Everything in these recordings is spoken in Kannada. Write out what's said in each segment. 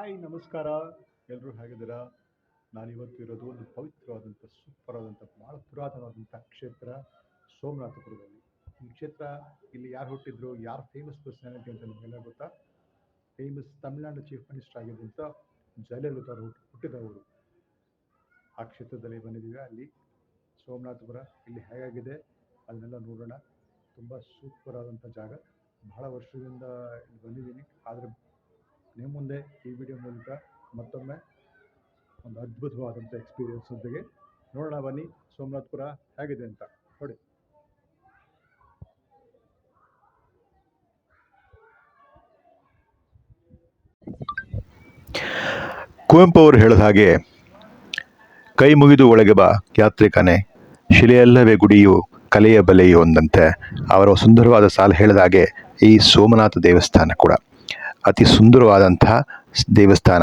ಹಾಯ್, ನಮಸ್ಕಾರ. ಎಲ್ಲರೂ ಹೇಗಿದ್ದೀರಾ? ನಾನಿವತ್ತು ಇರೋದು ಒಂದು ಪವಿತ್ರವಾದಂಥ ಸೂಪರ್ ಆದಂಥ ಭಾಳ ಪುರಾತನವಾದಂಥ ಕ್ಷೇತ್ರ ಸೋಮನಾಥಪುರದಲ್ಲಿ. ಈ ಕ್ಷೇತ್ರ ಇಲ್ಲಿ ಯಾರು ಹುಟ್ಟಿದ್ರು, ಯಾರು ಫೇಮಸ್ ಪರ್ಸನಾಲಿಟಿ ಅಂತ ನಿಮಗೆಲ್ಲ ಗೊತ್ತಾ? ಫೇಮಸ್ ತಮಿಳ್ನಾಡು ಚೀಫ್ ಮಿನಿಸ್ಟರ್ ಆಗಿದ್ದಂಥ ಜಯಲಲಿತಾ ಅವರು ಹುಟ್ಟಿದವರು. ಆ ಕ್ಷೇತ್ರದಲ್ಲಿ ಬಂದಿದ್ದೀವಿ ಅಲ್ಲಿ. ಸೋಮನಾಥಪುರ ಇಲ್ಲಿ ಹೇಗಾಗಿದೆ? ಅದನ್ನೆಲ್ಲ ನೋಡೋಣ. ತುಂಬ ಸೂಪರ್ ಆದಂಥ ಜಾಗ. ಬಹಳ ವರ್ಷದಿಂದ ಇಲ್ಲಿ ಬಂದಿದ್ದೀನಿ. ಆದರೆ ನಿಮ್ಮ ಮುಂದೆ ಈ ವಿಡಿಯೋ ಮೂಲಕ ಮತ್ತೊಮ್ಮೆ ಒಂದು ಅದ್ಭುತವಾದಂಥ ಎಕ್ಸ್ಪೀರಿಯನ್ಸ್ ಜೊತೆಗೆ ನೋಡೋಣ, ಬನ್ನಿ. ಸೋಮನಾಥ್ಪುರ ಹೇಗಿದೆ ಅಂತ. ನೋಡಿ. ಕುವೆಂಪು ಅವರು ಹೇಳಿದ ಹಾಗೆ, ಕೈ ಮುಗಿದು ಒಳಗೆ ಬಾ ಯಾತ್ರಿಕನೇ ಶಿಲೆಯಲ್ಲವೇ ಗುಡಿಯು, ಕಲೆಯ ಬಲೆಯು ಒಂದಂತೆ. ಅವರ ಸುಂದರವಾದ ಸಾಲು ಹೇಳಿದ ಹಾಗೆ ಈ ಸೋಮನಾಥ ದೇವಸ್ಥಾನ ಕೂಡ. ಅತಿ ಸುಂದರವಾದಂತಹ ದೇವಸ್ಥಾನ,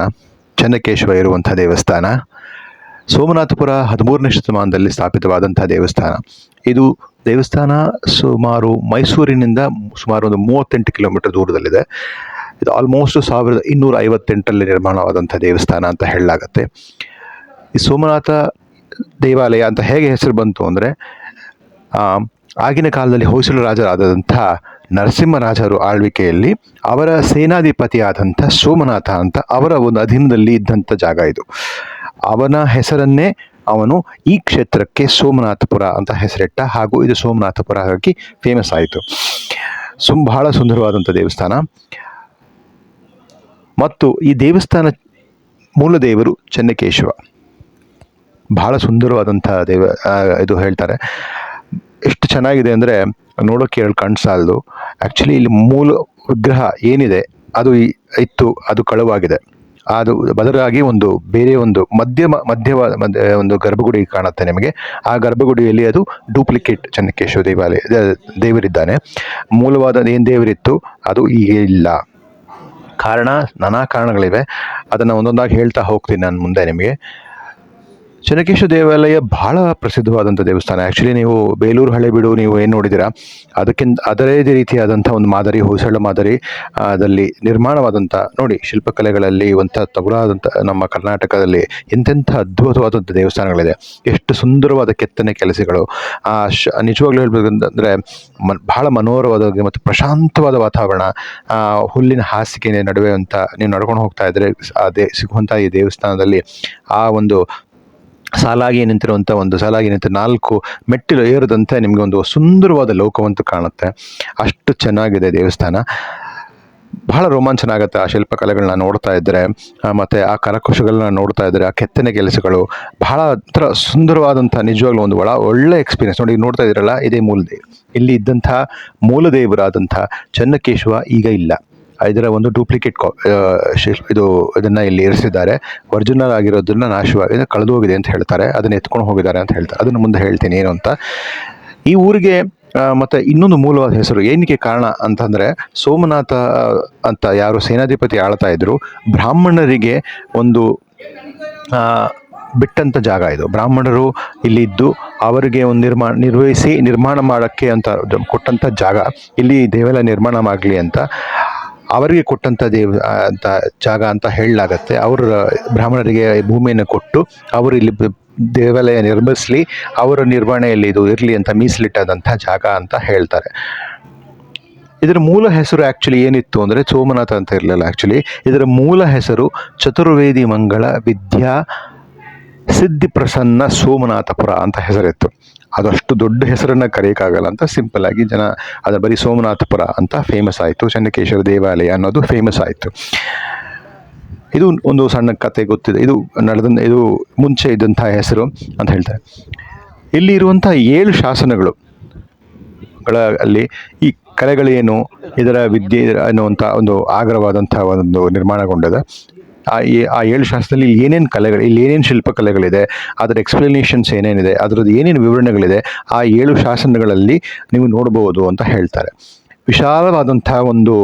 ಚೆನ್ನಕೇಶವ ಇರುವಂಥ ದೇವಸ್ಥಾನ, ಸೋಮನಾಥಪುರ ಹದಿಮೂರನೇ ಶತಮಾನದಲ್ಲಿ ಸ್ಥಾಪಿತವಾದಂಥ ದೇವಸ್ಥಾನ. ಇದು ದೇವಸ್ಥಾನ ಸುಮಾರು ಮೈಸೂರಿನಿಂದ ಸುಮಾರು ಒಂದು ಮೂವತ್ತೆಂಟು ಕಿಲೋಮೀಟರ್ ದೂರದಲ್ಲಿದೆ. ಇದು ಆಲ್ಮೋಸ್ಟ್ ಸಾವಿರದ ಇನ್ನೂರ ಐವತ್ತೆಂಟರಲ್ಲಿ ನಿರ್ಮಾಣವಾದಂಥ ದೇವಸ್ಥಾನ ಅಂತ ಹೇಳಲಾಗತ್ತೆ. ಈ ಸೋಮನಾಥ ದೇವಾಲಯ ಅಂತ ಹೇಗೆ ಹೆಸರು ಬಂತು ಅಂದರೆ ಆಗಿನ ಕಾಲದಲ್ಲಿ ಹೊಯ್ಸಳ ರಾಜರಾದಂಥ ನರಸಿಂಹರಾಜರು ಆಳ್ವಿಕೆಯಲ್ಲಿ ಅವರ ಸೇನಾಧಿಪತಿಯಾದಂಥ ಸೋಮನಾಥ ಅಂತ ಅವರ ಒಂದು ಅಧೀನದಲ್ಲಿ ಇದ್ದಂಥ ಜಾಗ ಇದು. ಅವನ ಹೆಸರನ್ನೇ ಅವನು ಈ ಕ್ಷೇತ್ರಕ್ಕೆ ಸೋಮನಾಥಪುರ ಅಂತ ಹೆಸರಿಟ್ಟ ಹಾಗೂ ಇದು ಸೋಮನಾಥಪುರ ಆಗಿ ಫೇಮಸ್ ಆಯಿತು. ಸುಮ್ ಬಹಳ ಸುಂದರವಾದಂಥ ದೇವಸ್ಥಾನ. ಮತ್ತು ಈ ದೇವಸ್ಥಾನ ಮೂಲ ದೇವರು ಚೆನ್ನಕೇಶವ. ಬಹಳ ಸುಂದರವಾದಂಥ ದೇವ ಇದು ಹೇಳ್ತಾರೆ. ಎಷ್ಟು ಚೆನ್ನಾಗಿದೆ ಅಂದರೆ ನೋಡೋಕ್ಕೆ ಎರಡು ಕಣ್ಣು ಸಾಲದು ಆ್ಯಕ್ಚುಲಿ ಇಲ್ಲಿ ಮೂಲ ವಿಗ್ರಹ ಏನಿದೆ, ಅದು ಇತ್ತು, ಅದು ಕಳುವಾಗಿದೆ. ಅದು ಬದಲಾಗಿ ಒಂದು ಬೇರೆ ಒಂದು ಮಧ್ಯಮ ಮಧ್ಯವಾದ ಮಧ್ಯ ಒಂದು ಗರ್ಭಗುಡಿ ಕಾಣುತ್ತೆ ನಿಮಗೆ. ಆ ಗರ್ಭಗುಡಿಯಲ್ಲಿ ಅದು ಡೂಪ್ಲಿಕೇಟ್ ಚೆನ್ನಕೇಶವ ದೇವಾಲಯ ದೇವರಿದ್ದಾನೆ. ಮೂಲವಾದ ಏನು ದೇವರಿತ್ತು, ಅದು ಈಗ ಇಲ್ಲ. ಕಾರಣ, ನಾನಾ ಕಾರಣಗಳಿವೆ. ಅದನ್ನು ಒಂದೊಂದಾಗಿ ಹೇಳ್ತಾ ಹೋಗ್ತೀನಿ ನಾನು ಮುಂದೆ ನಿಮಗೆ. ಚೆನ್ನಕೇಶ್ವರ ದೇವಾಲಯ ಬಹಳ ಪ್ರಸಿದ್ಧವಾದಂಥ ದೇವಸ್ಥಾನ. ಆ್ಯಕ್ಚುಲಿ ನೀವು ಬೇಲೂರು, ಹಳೆಬೀಡು ನೀವು ಏನು ನೋಡಿದ್ದೀರಾ? ಅದಕ್ಕಿಂತ, ಅದರೇ ರೀತಿಯಾದಂಥ ಒಂದು ಮಾದರಿ, ಹೊಯ್ಸಳ ಮಾದರಿ ಅದಲ್ಲಿ ದಲ್ಲಿ ನಿರ್ಮಾಣವಾದಂಥ ನೋಡಿ ಶಿಲ್ಪಕಲೆಗಳಲ್ಲಿ ಒಂಥ ತಗುಲಾದಂಥ ನಮ್ಮ ಕರ್ನಾಟಕದಲ್ಲಿ ಎಂತೆಂಥ ಅದ್ಭುತವಾದಂಥ ದೇವಸ್ಥಾನಗಳಿದೆ. ಎಷ್ಟು ಸುಂದರವಾದ ಕೆತ್ತನೆ ಕೆಲಸಗಳು. ಆ, ಶ, ನಿಜವಾಗ್ಲೂ ಹೇಳ್ಬೇಕಂತಂದರೆ ಮ ಬಹಳ ಮನೋಹರವಾದ ಮತ್ತು ಪ್ರಶಾಂತವಾದ ವಾತಾವರಣ. ಹುಲ್ಲಿನ ಹಾಸಿಗೆ ನಡುವೆ ಅಂತ ನೀವು ನಡ್ಕೊಂಡು ಹೋಗ್ತಾ ಇದ್ದರೆ ಅದೇ ಸಿಗುವಂಥ ಈ ದೇವಸ್ಥಾನದಲ್ಲಿ ಆ ಒಂದು ಸಾಲಾಗಿ ನಿಂತಿರುವಂಥ ಒಂದು ಸಾಲಾಗಿ ನಿಂತ ನಾಲ್ಕು ಮೆಟ್ಟಿಲು ಏರದಂತೆ ನಿಮಗೆ ಒಂದು ಸುಂದರವಾದ ಲೋಕವಂತೂ ಕಾಣುತ್ತೆ. ಅಷ್ಟು ಚೆನ್ನಾಗಿದೆ ದೇವಸ್ಥಾನ. ಬಹಳ ರೋಮಾಂಚನ ಆಗುತ್ತೆ ಆ ಶಿಲ್ಪಕಲೆಗಳನ್ನ ನೋಡ್ತಾ ಇದ್ದರೆ ಮತ್ತು ಆ ಕರಕುಶಗಳನ್ನ ನೋಡ್ತಾ ಇದ್ದರೆ ಆ ಕೆತ್ತನೆ ಕೆಲಸಗಳು. ಬಹಳ ಒಂಥರ ಸುಂದರವಾದಂಥ, ನಿಜವಾಗ್ಲೂ ಒಂದು ಒಳ, ಒಳ್ಳೆ ಎಕ್ಸ್ಪೀರಿಯನ್ಸ್ ನೋಡಿ, ನೋಡ್ತಾ ಇದ್ದೀರಲ್ಲ, ಇದೇ ಮೂಲದೇವ್. ಇಲ್ಲಿ ಇದ್ದಂಥ ಮೂಲದೇವರಾದಂಥ ಚನ್ನಕೇಶವ ಈಗ ಇಲ್ಲ. ಇದರ ಒಂದು ಡೂಪ್ಲಿಕೇಟ್ ಇದು ಇದನ್ನು ಇಲ್ಲಿ ಇರಿಸಿದ್ದಾರೆ. ಒರಿಜಿನಲ್ ಆಗಿರೋದನ್ನ ನಾಶವಾಗಿ ಕಳೆದು ಹೋಗಿದೆ ಅಂತ ಹೇಳ್ತಾರೆ. ಅದನ್ನ ಎತ್ಕೊಂಡು ಹೋಗಿದ್ದಾರೆ ಅಂತ ಹೇಳ್ತಾರೆ. ಅದನ್ನು ಮುಂದೆ ಹೇಳ್ತೀನಿ ಏನು ಅಂತ. ಈ ಊರಿಗೆ ಮತ್ತು ಇನ್ನೊಂದು ಮೂಲವಾದ ಹೆಸರು ಏನಕ್ಕೆ ಕಾರಣ ಅಂತಂದರೆ, ಸೋಮನಾಥ ಅಂತ ಯಾರು ಸೇನಾಧಿಪತಿ ಆಳ್ತಾ ಇದ್ರು, ಬ್ರಾಹ್ಮಣರಿಗೆ ಒಂದು ಬಿಟ್ಟಂಥ ಜಾಗ ಇದು. ಬ್ರಾಹ್ಮಣರು ಇಲ್ಲಿದ್ದು ಅವರಿಗೆ ಒಂದು ನಿರ್ಮಾಣ, ನಿರ್ವಹಿಸಿ ನಿರ್ಮಾಣ ಮಾಡೋಕ್ಕೆ ಅಂತ ಕೊಟ್ಟಂಥ ಜಾಗ. ಇಲ್ಲಿ ದೇವಾಲಯ ನಿರ್ಮಾಣ ಆಗಲಿ ಅಂತ. ಅವರಿಗೆ ಕೊಟ್ಟಂಥ ದೇವ ಅಂತ ಜಾಗ ಅಂತ ಹೇಳಲಾಗತ್ತೆ. ಅವರು ಬ್ರಾಹ್ಮಣರಿಗೆ ಭೂಮಿಯನ್ನು ಕೊಟ್ಟು ಅವರು ಇಲ್ಲಿ ದೇವಾಲಯ ನಿರ್ಮಿಸಲಿ, ಅವರ ನಿರ್ವಹಣೆಯಲ್ಲಿ ಇದು ಇರಲಿ ಅಂತ ಮೀಸಲಿಟ್ಟದಂಥ ಜಾಗ ಅಂತ ಹೇಳ್ತಾರೆ. ಇದರ ಮೂಲ ಹೆಸರು ಆ್ಯಕ್ಚುಲಿ ಏನಿತ್ತು ಅಂದರೆ ಸೋಮನಾಥ ಅಂತ ಇರಲಿಲ್ಲ ಆ್ಯಕ್ಚುಲಿ ಇದರ ಮೂಲ ಹೆಸರು ಚತುರ್ವೇದಿ ಮಂಗಳ ವಿದ್ಯಾ ಸಿದ್ಧಿ ಪ್ರಸನ್ನ ಸೋಮನಾಥಪುರ ಅಂತ ಹೆಸರಿತ್ತು. ಅದಷ್ಟು ದೊಡ್ಡ ಹೆಸರನ್ನು ಕರೆಯೋಕ್ಕಾಗಲ್ಲ ಅಂತ ಸಿಂಪಲ್ ಆಗಿ ಜನ, ಅದು ಬರೀ ಸೋಮನಾಥಪುರ ಅಂತ ಫೇಮಸ್ ಆಯಿತು ಚೆನ್ನಕೇಶ್ವರ ದೇವಾಲಯ ಅನ್ನೋದು ಫೇಮಸ್ ಆಯಿತು. ಇದು ಒಂದು ಸಣ್ಣ ಕತೆ ಗೊತ್ತಿದೆ. ಇದು ನಡೆದ, ಇದು ಮುಂಚೆ ಇದ್ದಂಥ ಹೆಸರು ಅಂತ ಹೇಳ್ತಾರೆ. ಇಲ್ಲಿ ಇರುವಂಥ ಏಳು ಶಾಸನಗಳು ಗಳ ಅಲ್ಲಿ ಈ ಕಲೆಗಳೇನು, ಇದರ ವಿದ್ಯೆ ಅನ್ನುವಂಥ ಒಂದು ಆಗ್ರವಾದಂಥ ಒಂದು ನಿರ್ಮಾಣಗೊಂಡಿದೆ. ಆ ಏಳು ಶಾಸ್ತ್ರದಲ್ಲಿ ಏನೇನು ಕಲೆಗಳು, ಇಲ್ಲಿ ಏನೇನು ಶಿಲ್ಪಕಲೆಗಳಿದೆ, ಅದರ ಎಕ್ಸ್ಪ್ಲನೇಷನ್ಸ್ ಏನೇನಿದೆ, ಅದರದ್ದು ಏನೇನು ವಿವರಣೆಗಳಿದೆ, ಆ ಏಳು ಶಾಸನಗಳಲ್ಲಿ ನೀವು ನೋಡಬಹುದು ಅಂತ ಹೇಳ್ತಾರೆ. ವಿಶಾಲವಾದಂಥ ಒಂದು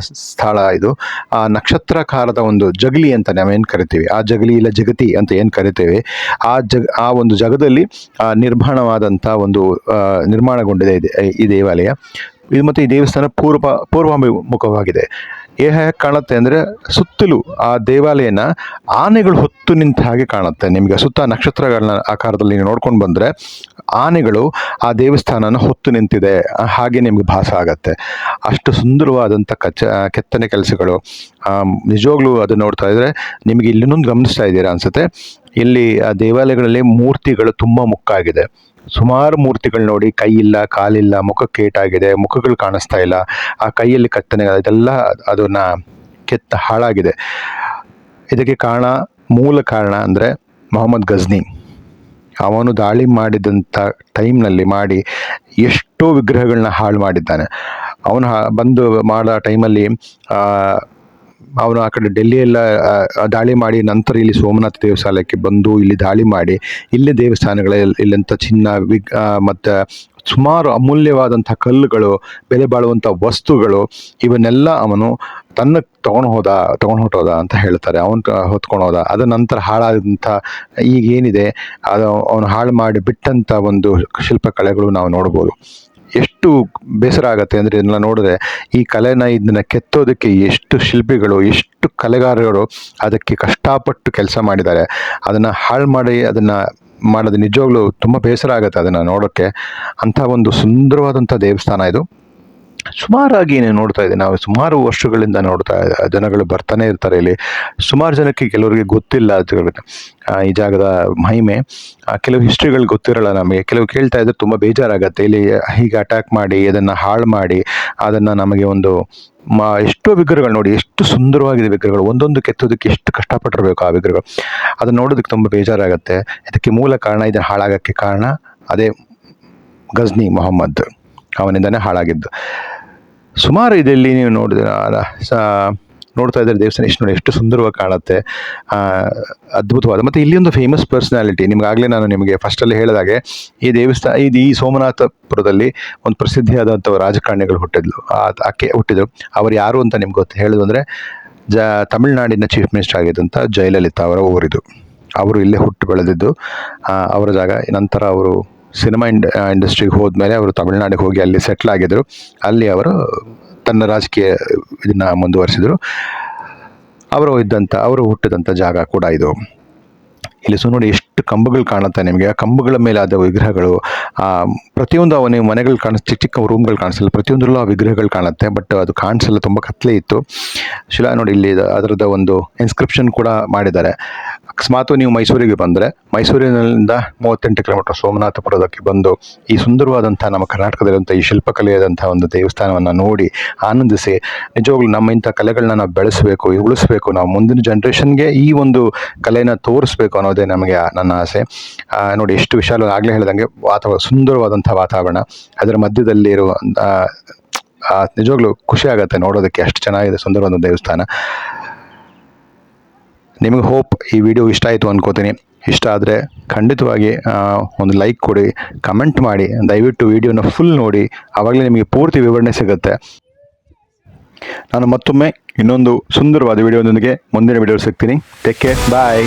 ಸ್ಥಳ ಇದು. ಆ ನಕ್ಷತ್ರಾಕಾರದ ಒಂದು ಜಗಲಿ ಅಂತ ನಾವು ಏನು ಕರಿತೀವಿ? ಆ ಜಗಲಿ ಇಲ್ಲ ಜಗತಿ ಅಂತ ಏನು ಕರಿತೇವೆ? ಆ ಜಗ, ಆ ಒಂದು ಜಗದಲ್ಲಿ ನಿರ್ಮಾಣವಾದಂಥ ಒಂದು ನಿರ್ಮಾಣಗೊಂಡಿದೆ ಈ ದೇವಾಲಯ. ಇದು ಮತ್ತು ಈ ದೇವಸ್ಥಾನ ಪೂರ್ವ, ಪೂರ್ವಾಭಿಮುಖವಾಗಿದೆ. ಏ ಹೇಗೆ ಕಾಣುತ್ತೆ ಅಂದರೆ ಸುತ್ತಲೂ ಆ ದೇವಾಲಯನ ಆನೆಗಳು ಹೊತ್ತು ನಿಂತ ಹಾಗೆ ಕಾಣುತ್ತೆ. ನಿಮಗೆ ಸುತ್ತ ನಕ್ಷತ್ರಗಳನ್ನ ಆಕಾರದಲ್ಲಿ ನೀವು ನೋಡ್ಕೊಂಡು ಬಂದರೆ ಆನೆಗಳು ಆ ದೇವಸ್ಥಾನನ ಹೊತ್ತು ನಿಂತಿದೆ. ಹಾಗೆ ನಿಮ್ಗೆ ಭಾಸ ಆಗತ್ತೆ. ಅಷ್ಟು ಸುಂದರವಾದಂಥ ಕಚ್ಚ ಕೆತ್ತನೆ ಕೆಲಸಗಳು ನಿಜವಾಗ್ಲೂ ಅದು ನೋಡ್ತಾ ಇದ್ರೆ ನಿಮಗೆ ಇಲ್ಲಿನೊಂದು ಗಮನಿಸ್ತಾ ಇದ್ದೀರಾ ಅನ್ಸುತ್ತೆ. ಇಲ್ಲಿ ಆ ದೇವಾಲಯಗಳಲ್ಲಿ ಮೂರ್ತಿಗಳು ತುಂಬ ಮುಕ್ಕಾಗಿದೆ. ಸುಮಾರು ಮೂರ್ತಿಗಳು ನೋಡಿ ಕೈ ಇಲ್ಲ ಕಾಲಿಲ್ಲ, ಮುಖಕ್ಕೆ ಏಟಾಗಿದೆ, ಮುಖಗಳು ಕಾಣಿಸ್ತಾ ಇಲ್ಲ. ಆ ಕೈಯಲ್ಲಿ ಕತ್ತನೆ, ಇದೆಲ್ಲ ಅದನ್ನ ಕೆತ್ತ ಹಾಳಾಗಿದೆ. ಇದಕ್ಕೆ ಕಾರಣ, ಮೂಲ ಕಾರಣ ಅಂದರೆ ಮೊಹಮ್ಮದ್ ಗಜ್ನಿ. ಅವನು ದಾಳಿ ಮಾಡಿದಂಥ ಟೈಮ್ನಲ್ಲಿ ಮಾಡಿ ಎಷ್ಟೋ ವಿಗ್ರಹಗಳನ್ನ ಹಾಳು ಮಾಡಿದ್ದಾನೆ. ಅವನು ಬಂದು ಮಾಡೋ ಟೈಮಲ್ಲಿ ಅವನು ಆ ಕಡೆ ಡೆಲ್ಲಿಯೆಲ್ಲ ದಾಳಿ ಮಾಡಿ ನಂತರ ಇಲ್ಲಿ ಸೋಮನಾಥ ದೇವಸ್ಥಾನಕ್ಕೆ ಬಂದು ಇಲ್ಲಿ ದಾಳಿ ಮಾಡಿ ಇಲ್ಲಿ ದೇವಸ್ಥಾನಗಳ ಇಲ್ಲಂಥ ಚಿನ್ನ, ವಿಗ್ ಮತ್ತು ಸುಮಾರು ಅಮೂಲ್ಯವಾದಂಥ ಕಲ್ಲುಗಳು, ಬೆಲೆ ಬಾಳುವಂಥ ವಸ್ತುಗಳು, ಇವನ್ನೆಲ್ಲ ಅವನು ತನ್ನ ತಗೊಂಡು ಹೋದ, ತಗೊಂಡು ಹೊಟ್ಟೋದ ಅಂತ ಹೇಳ್ತಾರೆ. ಅವನು ಹೊತ್ಕೊಂಡು ಹೋದ. ಅದ ನಂತರ ಹಾಳಾದಂಥ ಈಗ ಏನಿದೆ ಅದು ಅವನು ಹಾಳು ಮಾಡಿ ಬಿಟ್ಟಂಥ ಒಂದು ಶಿಲ್ಪಕಲೆಗಳು ನಾವು ನೋಡ್ಬೋದು. ಎಷ್ಟು ಬೇಸರ ಆಗುತ್ತೆ ಅಂದರೆ ಇದನ್ನ ನೋಡಿದ್ರೆ ಈ ಕಲೆನ ಇದನ್ನ ಕೆತ್ತೋದಕ್ಕೆ ಎಷ್ಟು ಶಿಲ್ಪಿಗಳು, ಎಷ್ಟು ಕಲೆಗಾರರು ಅದಕ್ಕೆ ಕಷ್ಟಪಟ್ಟು ಕೆಲಸ ಮಾಡಿದ್ದಾರೆ. ಅದನ್ನು ಹಾಳು ಮಾಡಿ ಅದನ್ನು ಮಾಡೋದು ನಿಜವಾಗ್ಲೂ ತುಂಬ ಬೇಸರ ಆಗುತ್ತೆ ಅದನ್ನು ನೋಡೋಕ್ಕೆ. ಅಂಥ ಒಂದು ಸುಂದರವಾದಂಥ ದೇವಸ್ಥಾನ ಇದು. ಸುಮಾರಾಗಿ ನೋಡ್ತಾ ಇದ್ದೀವಿ ನಾವು ಸುಮಾರು ವರ್ಷಗಳಿಂದ ನೋಡ್ತಾ ಜನಗಳು ಬರ್ತಾನೆ ಇರ್ತಾರೆ ಇಲ್ಲಿ. ಸುಮಾರು ಜನಕ್ಕೆ ಕೆಲವರಿಗೆ ಗೊತ್ತಿಲ್ಲ ಈ ಜಾಗದ ಮಹಿಮೆ. ಕೆಲವು ಹಿಸ್ಟ್ರಿಗಳು ಗೊತ್ತಿರಲ್ಲ ನಮಗೆ. ಕೆಲವು ಕೇಳ್ತಾ ಇದ್ರೆ ತುಂಬ ಬೇಜಾರಾಗತ್ತೆ. ಇಲ್ಲಿ ಹೀಗೆ ಅಟ್ಯಾಕ್ ಮಾಡಿ, ಅದನ್ನು ಹಾಳು ಮಾಡಿ, ಅದನ್ನು ನಮಗೆ ಒಂದು ಮ ಎಷ್ಟೋ ವಿಗ್ರಹಗಳು ನೋಡಿ, ಎಷ್ಟು ಸುಂದರವಾಗಿದೆ ವಿಗ್ರಹಗಳು. ಒಂದೊಂದು ಕೆತ್ತೋದಕ್ಕೆ ಎಷ್ಟು ಕಷ್ಟಪಟ್ಟಿರಬೇಕು ಆ ವಿಗ್ರಹಗಳು. ಅದನ್ನು ನೋಡೋದಕ್ಕೆ ತುಂಬ ಬೇಜಾರಾಗತ್ತೆ. ಇದಕ್ಕೆ ಮೂಲ ಕಾರಣ, ಇದನ್ನು ಹಾಳಾಗೋಕ್ಕೆ ಕಾರಣ ಅದೇ ಗಜ್ನಿ ಮೊಹಮ್ಮದ್. ಅವನಿಂದನೇ ಹಾಳಾಗಿದ್ದು. ಸುಮಾರು ಇದರಲ್ಲಿ ನೀವು ನೋಡಿದ್ರೆ ನೋಡ್ತಾ ಇದ್ದಾರೆ ದೇವಸ್ಥಾನ ಎಷ್ಟು ನೋಡಿ, ಎಷ್ಟು ಸುಂದರವಾಗಿ ಕಾಣುತ್ತೆ. ಅದ್ಭುತವಾದ, ಮತ್ತು ಇಲ್ಲಿ ಒಂದು ಫೇಮಸ್ ಪರ್ಸನಾಲಿಟಿ ನಿಮಗಾಗಲೇ ನಾನು ನಿಮಗೆ ಫಸ್ಟಲ್ಲಿ ಹೇಳಿದಾಗೆ ಈ ದೇವಸ್ಥಾನ ಇದು ಈ ಸೋಮನಾಥಪುರದಲ್ಲಿ ಒಂದು ಪ್ರಸಿದ್ಧಿಯಾದಂಥ ರಾಜಕಾರಣಿಗಳು ಹುಟ್ಟಿದ್ಲು. ಆಕೆ ಹುಟ್ಟಿದ್ರು. ಅವರು ಯಾರು ಅಂತ ನಿಮ್ಗೆ ಗೊತ್ತು ಹೇಳೋದು ಅಂದರೆ ಜ, ತಮಿಳ್ನಾಡಿನ ಚೀಫ್ ಮಿನಿಸ್ಟರ್ ಆಗಿದ್ದಂಥ ಜಯಲಲಿತಾ ಅವರ ಊರಿದು. ಅವರು ಇಲ್ಲೇ ಹುಟ್ಟು ಬೆಳೆದಿದ್ದು. ಅವರ ಜಾಗ. ನಂತರ ಅವರು ಸಿನಿಮಾ ಇಂಡ ಇಂಡಸ್ಟ್ರಿಗೆ ಹೋದ್ಮೇಲೆ ಅವರು ತಮಿಳ್ನಾಡಿಗೆ ಹೋಗಿ ಅಲ್ಲಿ ಸೆಟ್ಲ್ ಆಗಿದ್ರು. ಅಲ್ಲಿ ಅವರು ತನ್ನ ರಾಜಕೀಯ ಇದನ್ನ ಮುಂದುವರಿಸಿದರು. ಅವರು ಇದ್ದಂಥ ಅವರು ಹುಟ್ಟಿದಂಥ ಜಾಗ ಕೂಡ ಇದು. ಇಲ್ಲಿ ಸೊ ನೋಡಿ ಎಷ್ಟು ಕಂಬಗಳು ಕಾಣುತ್ತೆ ನಿಮಗೆ. ಆ ಕಂಬಗಳ ಮೇಲೆ ಆದ ವಿಗ್ರಹಗಳು ಆ, ಪ್ರತಿಯೊಂದು ಅವನ ಮನೆಗಳು ಕಾಣಿಸ್ ಚಿಕ್ಕ ಚಿಕ್ಕ ರೂಮ್ಗಳು ಕಾಣಿಸಲ್ಲ. ಪ್ರತಿಯೊಂದರಲ್ಲೂ ಆ ವಿಗ್ರಹಗಳು ಕಾಣುತ್ತೆ. ಬಟ್ ಅದು ಕಾಣಿಸಲ್ಲ ತುಂಬ ಕತ್ಲೆ ಇತ್ತು. ಶಿಲಾ ನೋಡಿ ಇಲ್ಲಿ ಅದರದ ಒಂದು ಇನ್ಸ್ಕ್ರಿಪ್ಷನ್ ಕೂಡ ಮಾಡಿದ್ದಾರೆ. ಅಕಸ್ಮಾತ್ ನೀವು ಮೈಸೂರಿಗೆ ಬಂದರೆ, ಮೈಸೂರಿನಿಂದ ಮೂವತ್ತೆಂಟು ಕಿಲೋಮೀಟರ್ ಸೋಮನಾಥಪುರದಕ್ಕೆ ಬಂದು ಈ ಸುಂದರವಾದಂಥ ನಮ್ಮ ಕರ್ನಾಟಕದಲ್ಲಿರುವಂಥ ಈ ಶಿಲ್ಪಕಲೆಯಾದಂಥ ಒಂದು ದೇವಸ್ಥಾನವನ್ನು ನೋಡಿ ಆನಂದಿಸಿ, ನಿಜವಾಗ್ಲೂ ನಮ್ಮ ಇಂಥ ಕಲೆಗಳನ್ನ ನಾವು ಬೆಳೆಸಬೇಕು, ಉಳಿಸ್ಬೇಕು, ನಾವು ಮುಂದಿನ ಜನ್ರೇಷನ್ಗೆ ಈ ಒಂದು ಕಲೆನ ತೋರಿಸ್ಬೇಕು ಅನ್ನೋದೇ ನಮಗೆ ನನ್ನ ಆಸೆ. ನೋಡಿ, ಎಷ್ಟು ವಿಶಾಲ ಆಗಲೇ ಹೇಳಿದಂಗೆ ವಾತಾವರಣ ಸುಂದರವಾದಂಥ ವಾತಾವರಣ, ಅದರ ಮಧ್ಯದಲ್ಲಿ ಇರುವ ನಿಜವಾಗ್ಲೂ ಖುಷಿ ಆಗುತ್ತೆ ನೋಡೋದಕ್ಕೆ, ಅಷ್ಟು ಚೆನ್ನಾಗಿದೆ ಸುಂದರವಾದ ದೇವಸ್ಥಾನ. ನಿಮಗೆ ಹೋಪ್ ಈ ವಿಡಿಯೋ ಇಷ್ಟ ಆಯಿತು ಅನ್ಕೋತೀನಿ. ಇಷ್ಟ ಆದರೆ ಖಂಡಿತವಾಗಿ ಒಂದು ಲೈಕ್ ಕೊಡಿ ಕಮೆಂಟ್ ಮಾಡಿ, ದಯವಿಟ್ಟು ವಿಡಿಯೋನ ಫುಲ್ ನೋಡಿ ಆವಾಗಲೇ ನಿಮಗೆ ಪೂರ್ತಿ ವಿವರಣೆ ಸಿಗುತ್ತೆ. ನಾನು ಮತ್ತೊಮ್ಮೆ ಇನ್ನೊಂದು ಸುಂದರವಾದ ವಿಡಿಯೋದೊಂದಿಗೆ ಮುಂದಿನ ವಿಡಿಯೋ ಸಿಗ್ತೀನಿ. Take care bye